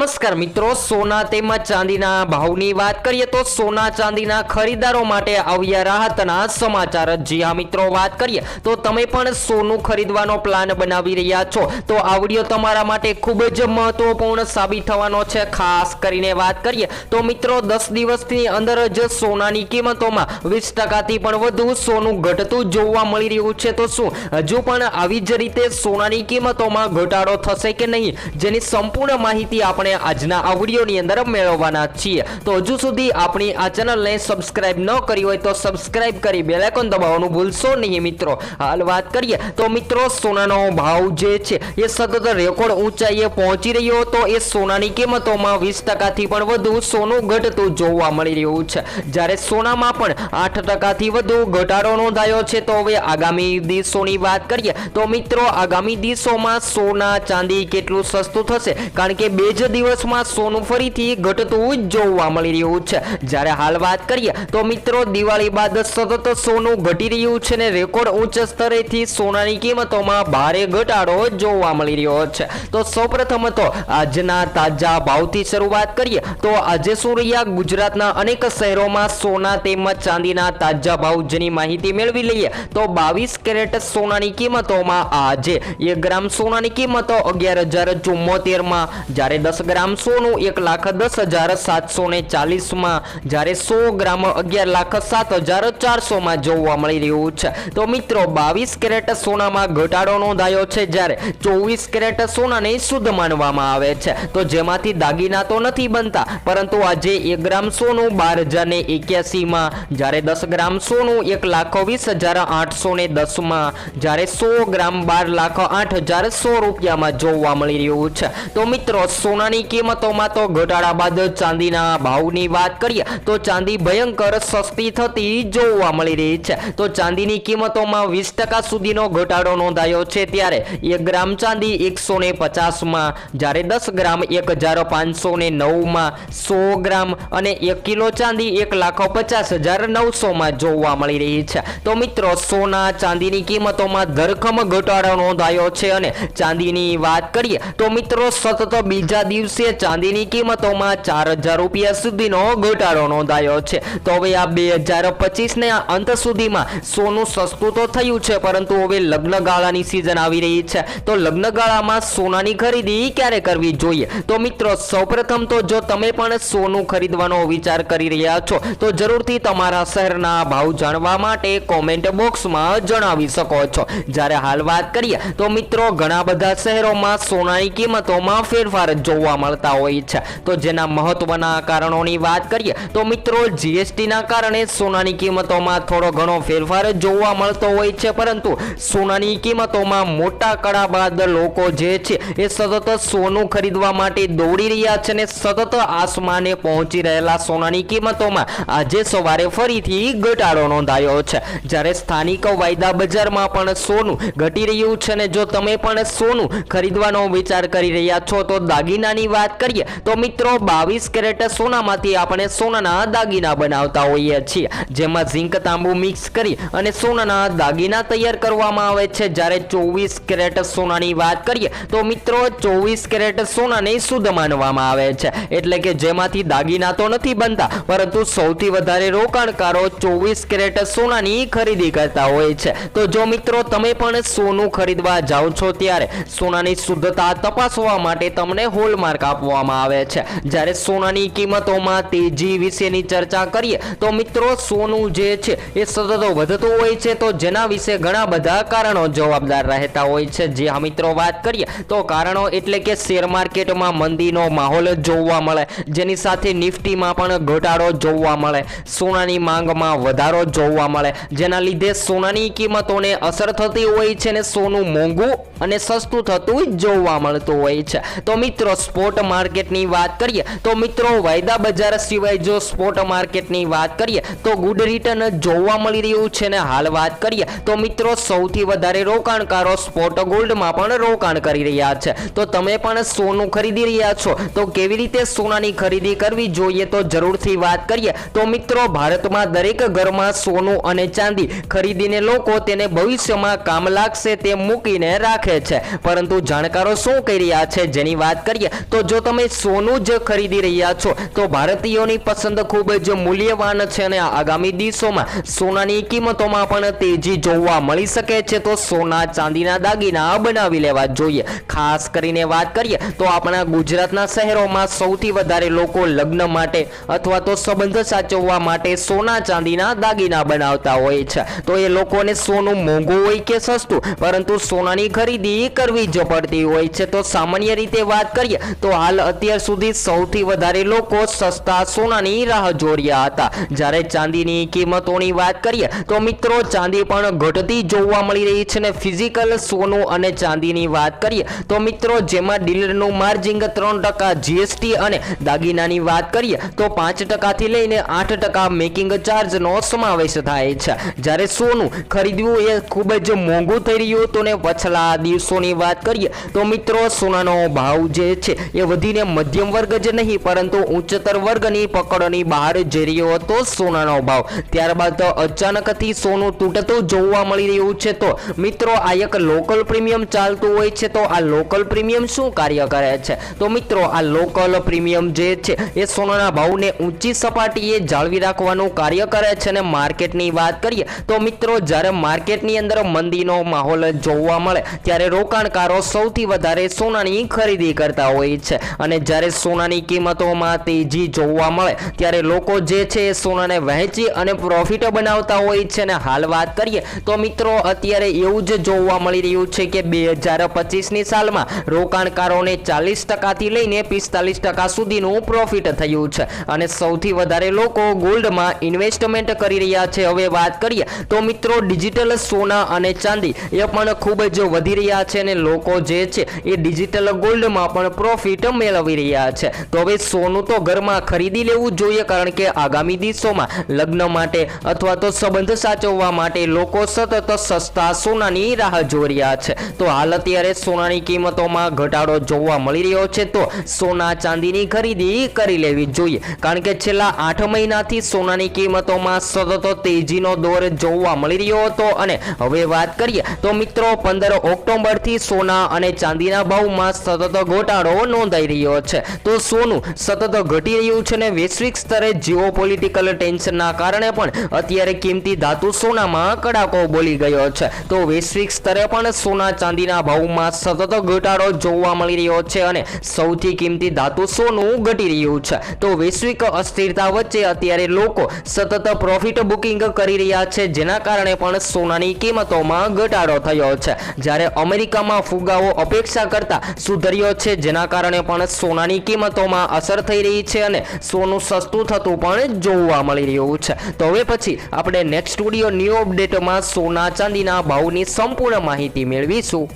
નમસ્કાર મિત્રો, સોના તેમજ ચાંદીના ભાવની વાત કરીએ તો સોના ચાંદીના ખરીદારો માટે આવ્યા રાહતના સમાચાર. જી હા મિત્રો, વાત કરીએ તો તમે પણ સોનું ખરીદવાનો પ્લાન બનાવી રહ્યા છો. તો આ વીડિયો તમારા માટે ખૂબ જ મહત્વપૂર્ણ સાબિત થવાનો છે. ખાસ કરીને વાત કરીએ તો મિત્રો, દસ દિવસની અંદર જ સોનાની કિંમતોમાં વીસ ટકાથી પણ વધુ સોનું ઘટતું જોવા મળી રહ્યું છે. તો શું, હજુ પણ આવી જ રીતે સોનાની કિંમતોમાં ઘટાડો થશે કે નહીં, જેની સંપૂર્ણ માહિતી આપણે આજના આ વિડીયોની અંદર મેળવવાના છીએ. તો હજુ સુધી આપણી આ ચેનલને સબસ્ક્રાઇબ ન કરી હોય તો સબસ્ક્રાઇબ કરી બેલ આઇકોન દબાવવાનું ભૂલશો નહીં મિત્રો. હાલ વાત કરીએ તો મિત્રો સોનાનો ભાવ જે છે એ સતત રેકોર્ડ ઊંચાઈએ પહોંચી રહ્યો હતો. એ સોનાની કિંમતોમાં વીસ ટકાથી પણ વધુ સોનું ઘટતું જોવા મળી રહ્યું છે. જ્યારે સોનામાં પણ આઠ ટકાથી વધુ ઘટાડો નોંધાયો છે તો હવે આગામી દિવસોની વાત કરીએ તો મિત્રો આગામી દિવસોમાં સોના ચાંદી કેટલું સસ્તું થશે? કારણ કે બે જ દિવસમાં સોનું ફરીથી ઘટતું જોવા મળી રહ્યું છે. જ્યારે હાલ વાત કરીએ તો મિત્રો, દિવાળી બાદ સતત સોનું ઘટી રહ્યું છે ને રેકોર્ડ ઉચ્ચ સ્તરેથી સોનાની કિંમતોમાં ભારે ઘટાડો જોવા મળી રહ્યો છે. તો સૌપ્રથમ તો આજના તાજા ભાવથી શરૂઆત કરીએ તો આજે શું રહ્યા ગુજરાતના અનેક શહેરોમાં સોના તેમજ ચાંદીના તાજા ભાવ જેની માહિતી મેળવી લઈએ તો બાવીસ કેરેટ સોનાની કિંમતોમાં આજે એક ગ્રામ સોનાની કિંમતો અગિયાર હજાર ચુમ્મોતેરમાં જ્યારે દસ ગ્રામ સોનું એક લાખ દસ હજાર સાતસો ને ચાલીસમાં. જ્યારે સો ગ્રામ અગિયાર લાખ સાત હજાર ચારસોમાં જોવા મળી રહ્યું છે. તો મિત્રો, બાવીસ કેરેટ સોનામાં ઘટાડો નોંધાયો છે જ્યારે ચોવીસ કેરેટ સોનાને શુદ્ધ માનવામાં આવે છે. તો જેમાંથી દાગીના તો નથી બનતા, પરંતુ આજે એક ગ્રામ સોનું બાર હજાર ને એક્યાસીમાં. જ્યારે દસ ગ્રામ સોનું એક લાખ વીસ હજાર આઠસો ને દસમાં. જ્યારે સો ગ્રામ બાર લાખ આઠ હજાર સો રૂપિયામાં જોવા મળી રહ્યું છે. તો મિત્રો, સોનાની કિંમતોમાં તો ઘટાડા બાદ ચાંદીના ભાવની વાત કરીએ, તો ચાંદી ભયંકર સસ્તી થતી જોવા મળી રહી છે. તો ચાંદીની કિંમતોમાં વીસ ટકા સુધીનો ઘટાડો નોંધાયો છે ત્યારે એક ગ્રામ ચાંદી એકસો ને પચાસમાં, જ્યારે દસ ગ્રામ એક હજાર પાંચસો ને નવમાં, સો ગ્રામ અને એક કિલો ચાંદી એક લાખ પચાસ હજાર નવસોમાં જોવા મળી રહી છે. તો મિત્રો, સોના ચાંદીની કિંમતોમાં ધરખમ ઘટાડો નોંધાયો છે અને ચાંદીની વાત કરીએ, તો મિત્રો, સતત બીજા દિવસે ચાંદીની કિંમતોમાં ચાર હજાર રૂપિયા સુધીનો ઘટાડો નોંધાયો છે. તો હવે આ બે હજાર પચીસને અંત સુધીમાં સોનું સસ્તું તો થયું છે, પરંતુ હવે લગ્નગાળાની સિઝન આવી રહી છે. તો લગ્નગાળામાં સોનાની ખરીદી ક્યારે કરવી જોઈએ? તો મિત્રો, સૌપ્રથમ તો જો તમે પણ સોનું ખરીદવાનો વિચાર કરી રહ્યા છો, તો જરૂરથી તમારા શહેરના ભાવ જાણવા માટે કોમેન્ટ બોક્સમાં જણાવી શકો છો. જ્યારે હાલ વાત કરીએ, તો મિત્રો, ઘણા બધા શહેરોમાં સોનાની કિંમતોમાં ફેરફાર જોવા મળતા હોય છે. તો જેના મહત્વના કારણોની વાત કરીએ, તો મિત્રો જીએસટીના કારણે સોનાની કિંમતોમાં થોડો ઘણો ફેરફાર જોવા મળતો હોય છે. પરંતુ સોનાની કિંમતોમાં મોટા કડા બાદ લોકો જે છે, એ સતત સોનું ખરીદવા માટે દોડી રહ્યા છે ને સતત આસમાને પહોંચી રહેલા સોનાની કિંમતોમાં આજે સવારે ફરીથી ઘટાડો નોંધાયો છે. જ્યારે સ્થાનિક વાયદા બજારમાં પણ સોનું ઘટી રહ્યું છે ને જો તમે પણ સોનું ખરીદવાનો વિચાર કરી રહ્યા છો, તો દાગીનાની વાત કરીએ તો મિત્રો બાવીસ કેરેટ સોનામાંથી આપણે સોનાના દાગીના બનાવતા હોઈએ છીએ. જેમાં ઝીંક તાંબુ મિક્સ કરી અને સોનાના દાગીના તૈયાર કરવામાં આવે છે. જ્યારે ચોવીસ કેરેટ સોનાની વાત કરીએ તો મિત્રો ચોવીસ કેરેટ સોનાને શુદ્ધ માનવામાં આવે છે. એટલે કે જેમાંથી દાગીના તો નથી બનતા, પરંતુ સૌથી વધારે રોકાણકારો ચોવીસ કેરેટ સોનાની ખરીદી કરતા હોય છે. તો જો મિત્રો તમે પણ સોનું ખરીદવા જાઓ છો ત્યારે સોનાની શુદ્ધતા તપાસવા માટે તમને હોલમાર્ક આપવામાં આવે છે. જ્યારે સોનાની કિંમતોમાં તેજી વિશેની ચર્ચા કરીએ, તો મિત્રો સોનું જે છે, એ સતત વધતું હોય છે. તો જેના વિશે ઘણા બધા કારણો જવાબદાર રહેતા હોય છે. જે મિત્રો વાત કરીએ, તો કારણો એટલે કે શેર માર્કેટમાં મંદીનો માહોલ જોવા મળે, જેની સાથે નિફ્ટીમાં પણ ઘટાડો જોવા મળે, સોનાની માંગમાં વધારો જોવા મળે, જેના લીધે સોનાની કિંમતોને અસર થતી હોય છે ને સોનું મોંઘું અને સસ્તું થતું જોવા મળતું હોય છે. તો મિત્રો સ્પોટ માર્કેટની વાત કરીએ, તો મિત્રો વાયદા બજાર સિવાય જો સ્પોટ માર્કેટની વાત કરીએ, તો ગુડ રિટર્ન જોવા મળી રહ્યું છે ને હાલ વાત કરીએ, તો મિત્રો સૌથી વધારે રોકાણકારો સ્પોટ ગોલ્ડમાં પણ રોકાણ કરી રહ્યા છે. તો તમે પણ સોનું ખરીદી રહ્યા છો, તો કેવી રીતે સોનાની ખરીદી કરવી જોઈએ તો જરૂરથી વાત કરીએ. તો મિત્રો ભારતમાં દરેક ઘરમાં સોનું અને ચાંદી ખરીદીને લોકો તેને ભવિષ્યમાં કામ લાગશે તે મૂકીને રાખે છે. પરંતુ જાણકારો શું કહી રહ્યા છે જેની વાત કરીએ તો જો તમે સોનું જ ખરીદી રહ્યા છો, તો ભારતીયોની પસંદ ખૂબ જ મૂલ્યવાન છે અને આગામી દિવસોમાં સોનાની કિંમતોમાં પણ તેજી જોવા મળી શકે છે. તો સોના ચાંદીના દાગીના બનાવી લેવા જોઈએ. ખાસ કરીને વાત કરીએ તો આપણા ગુજરાતના શહેરોમાં સૌથી વધારે લોકો લગ્ન માટે અથવા તો સંબંધ સાચવવા માટે સોના ચાંદીના દાગીના બનાવતા હોય છે. તો એ લોકોને સોનું મોંઘું હોય કે સસ્તું, પરંતુ સોનાની ખરીદી કરવી જ પડતી હોય છે. તો સામાન્ય રીતે વાત કરીએ તો હાલ અત્યાર સુધી સૌથી વધારે લોકો સસ્તા સોનાની રાહ જોડ્યા હતા. જ્યારે ચાંદીની કિંમતોની વાત કરીએ, તો મિત્રો ચાંદી પણ ઘટતી જોવા મળી રહી છે ને ફિઝિકલ સોનું અને ચાંદીની વાત કરીએ, તો મિત્રો જેમાં ડીલરનું માર્જિંગ ત્રણ ટકા જીએસટી અને દાગીનાની વાત કરીએ, તો પાંચ ટકાથી લઈને આઠ ટકા મેકિંગ ચાર્જનો સમાવેશ થાય છે. જ્યારે સોનું ખરીદવું એ ખૂબ જ મોંઘું થઈ રહ્યું હતું ને, પછલા દિવસોની વાત કરીએ, તો મિત્રો સોનાનો ભાવ જે છે એ વધીને મધ્યમ વર્ગ જ નહીં, પરંતુ ઉચ્ચતર વર્ગની પકડની બહાર જઈ રહ્યો હતો સોનાનો ભાવ ત્યારબાદ અચાનકથી સોનું તૂટતું જોવા મળી રહ્યું છે તો મિત્રો, આ એક લોકલ પ્રીમિયમ ચાલતું હોય છે તો આ લોકલ પ્રીમિયમ શું કાર્ય કરે છે? તો મિત્રો, આ લોકલ પ્રીમિયમ જે છે, એ સોનાના ભાવને ઊંચી સપાટીએ જાળવી રાખવાનું કાર્ય કરે છે અને માર્કેટની વાત કરીએ તો મિત્રો, જ્યારે માર્કેટની અંદર મંદીનો માહોલ જોવા મળે, ત્યારે રોકાણકારો સૌથી વધારે સોનાની ખરીદી કરતા હોય છે. અને જ્યારે સોનાની કિંમતોમાં તેજી જોવા મળે, ત્યારે લોકો જે છે એ સોનાને વહેંચી અને પ્રોફિટ બનાવતા હોય છે. અને હાલ વાત કરીએ, તો મિત્રો, અત્યારે એવું જ જોવા મળી રહ્યું છે કે બે હજાર પચીસની સાલમાં રોકાણકારોને ચાલીસ ટકાથી લઈને પિસ્તાલીસ ટકા સુધીનું પ્રોફિટ થયું છે. અને સૌથી વધારે લોકો ગોલ્ડમાં ઇન્વેસ્ટમેન્ટ કરી રહ્યા છે. હવે વાત કરીએ, તો મિત્રો ડિજિટલ સોના અને ચાંદી એ પણ ખૂબ જ વધી રહ્યા છે. અને લોકો જે છે એ ડિજિટલ ગોલ્ડમાં પણ પ્રોફિટ મેળવી રહ્યા છે. તો હવે સોનું તો ઘરમાં ખરીદી લેવું જોઈએ કારણ કે આગામી દિવસોમાં લગ્ન માટે અથવા તો સંબંધ સાચવવા માટે લોકો સતત સસ્તા સોનાની રાહ જોઈ રહ્યા છે. તો હાલ અત્યારે સોનાની કિંમતોમાં ઘટાડો જોવા મળી રહ્યો છે. તો સોના ચાંદીની ખરીદી કરી લેવી જોઈએ. કારણ કે છેલ્લા આઠ મહિનાથી સોનાની કિંમતોમાં સતત તેજીનો દોર જોવા મળી રહ્યો હતો. અને હવે વાત કરીએ તો મિત્રો, પંદર ઓક્ટોબરથી સોના અને ચાંદીના ભાવમાં સતત ઘટાડો નોંધાઈ રહ્યો છે. તો સોનું સતત ઘટી રહ્યું છે અને વૈશ્વિક સ્તરે જીઓ પોલિટિકલ ટેન્શનના કારણે પણ અત્યારે કિંમતી ધાતુ સોનામાં કડાકો બોલી ગયો છે. તો વૈશ્વિક સ્તરે પણ સોના ચાંદીના ભાવમાં સતત ઘટાડો જોવા મળી રહ્યો છે અને સૌથી કિંમતી ધાતુ સોનું ઘટી રહ્યું છે. તો વૈશ્વિક અસ્થિરતા વચ્ચે અત્યારે લોકો સતત પ્રોફિટ બુકિંગ કરી રહ્યા છે, જેના કારણે પણ સોનાની કિંમતોમાં ઘટાડો થયો છે. જ્યારે અમેરિકામાં ફુગાવો અપેક્ષા કરતા સુધર્યો છે, જેના કારણે પણ સોનાની કિંમતોમાં અસર થઈ રહી છે અને સોનું સસ્તું થતું પણ જોવા મળી રહ્યું છે. તો હવે પછી આપણે નેક્સ્ટ સ્ટુડિયો ન્યૂ અપડેટમાં સોના ચાંદીના ભાવની સંપૂર્ણ માહિતી મેળવીશું.